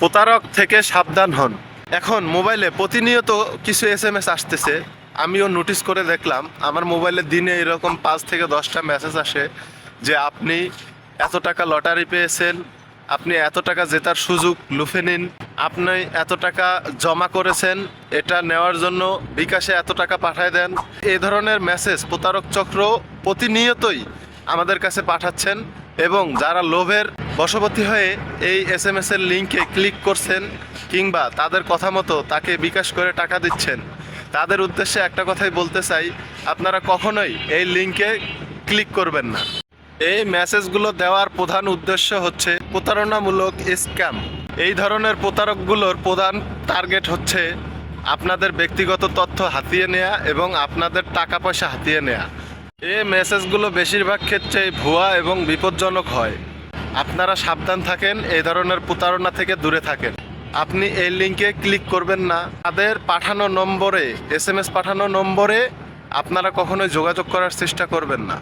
প্রতারক থেকে সাবধান হন। এখন মোবাইলে প্রতিনিয়ত কিছু এস এম এস আসতেছে। আমিও নোটিস করে দেখলাম, আমার মোবাইলে দিনে এরকম পাঁচ থেকে দশটা মেসেজ আসে যে আপনি এত টাকা লটারি পেয়েছেন, আপনি এত টাকা জেতার সুযোগ লুফে নিন, আপনি এত টাকা জমা করেছেন, এটা নেওয়ার জন্য বিকাশে এত টাকা পাঠায় দেন। এই ধরনের মেসেজ প্রতারক চক্র প্রতিনিয়তই আমাদের কাছে পাঠাচ্ছেন এবং যারা লোভের বশবর্তী হয়ে এই এস এম এস এর লিঙ্কে ক্লিক করছেন কিংবা তাদের কথা মতো তাকে বিকাশ করে টাকা দিচ্ছেন। তাদের উদ্দেশ্যে একটা কথাই বলতে চাই, আপনারা কখনোই এই লিঙ্কে ক্লিক করবেন না। এই মেসেজগুলো দেওয়ার প্রধান উদ্দেশ্য হচ্ছে প্রতারণামূলক স্ক্যাম। এই ধরনের প্রতারকগুলোর প্রধান টার্গেট হচ্ছে আপনাদের ব্যক্তিগত তথ্য হাতিয়ে নেওয়া এবং আপনাদের টাকা পয়সা হাতিয়ে নেওয়া এই মেসেজগুলো বেশিরভাগ ক্ষেত্রে ভুয়া এবং বিপজ্জনক হয়। আপনারা সাবধান থাকেন, এই ধরনের প্রতারণা থেকে দূরে থাকেন। আপনি এই লিঙ্কে ক্লিক করবেন না। তাদের পাঠানো নম্বরে, এস পাঠানো নম্বরে আপনারা কখনোই যোগাযোগ করার চেষ্টা করবেন না।